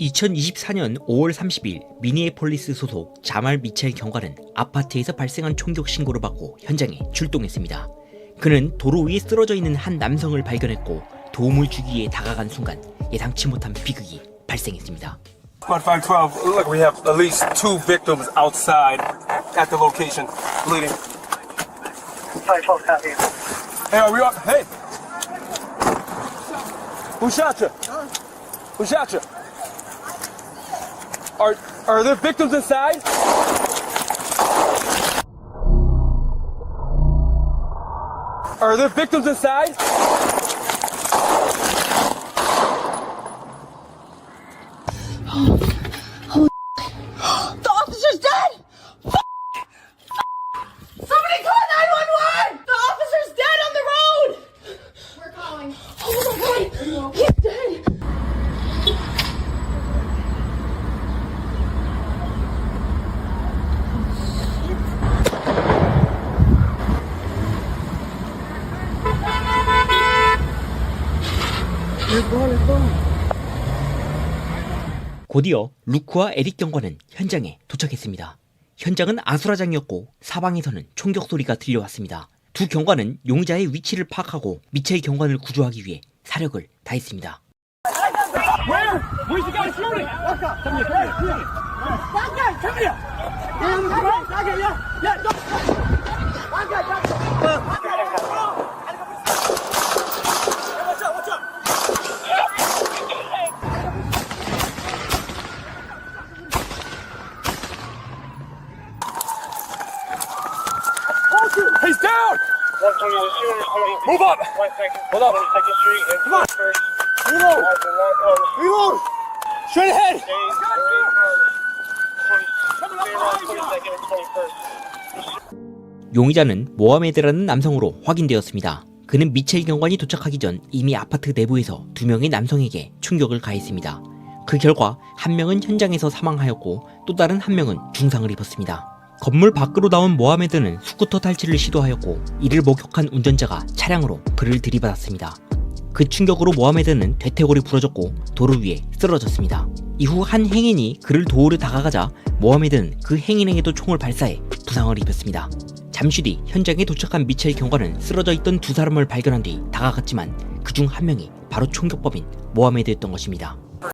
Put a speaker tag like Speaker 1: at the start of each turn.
Speaker 1: 2024년 5월 30일 미니애폴리스 소속 자말 미첼 경관은 아파트에서 발생한 총격 신고를 받고 현장에 출동했습니다. 그는 도로 위에 쓰러져 있는 한 남성을 발견했고 도움을 주기 위해 다가간 순간 예상치 못한 비극이 발생했습니다.
Speaker 2: Squad 512, look, we have at least two victims outside at the location bleeding. Hey, are we on? Hey. Ushacha. Ushacha. Are are there victims inside? Are there victims inside?
Speaker 3: Oh.
Speaker 1: 곧이어 루크와 에릭 경관은 현장에 도착했습니다. 현장은 아수라장이었고 사방에서는 총격 소리가 들려왔습니다. 두 경관은 용의자의 위치를 파악하고 미첼 경관을 구조하기 위해 사력을 다했습니다.
Speaker 2: Move up! Hold up. Come on. Reload! Reload! Straight ahead!
Speaker 1: 용의자는 모하메드라는 남성으로 확인되었습니다. 그는 미첼 경관이 도착하기 전 이미 아파트 내부에서 두 명의 남성에게 충격을 가했습니다. 그 결과 한 명은 현장에서 사망하였고 또 다른 한 명은 중상을 입었습니다. 건물 밖으로 나온 모하메드는 스쿠터 탈취를 시도하였고 이를 목격한 운전자가 차량으로 그를 들이받았습니다. 그 충격으로 모하메드는 대퇴골이 부러졌고 도로 위에 쓰러졌습니다. 이후 한 행인이 그를 도우려 다가가자 모하메드는 그 행인에게도 총을 발사해 부상을 입었습니다. 잠시 뒤 현장에 도착한 미첼 경관은 쓰러져 있던 두 사람을 발견한 뒤 다가갔지만 그 중 한 명이 바로 총격범인 모하메드였던 것입니다.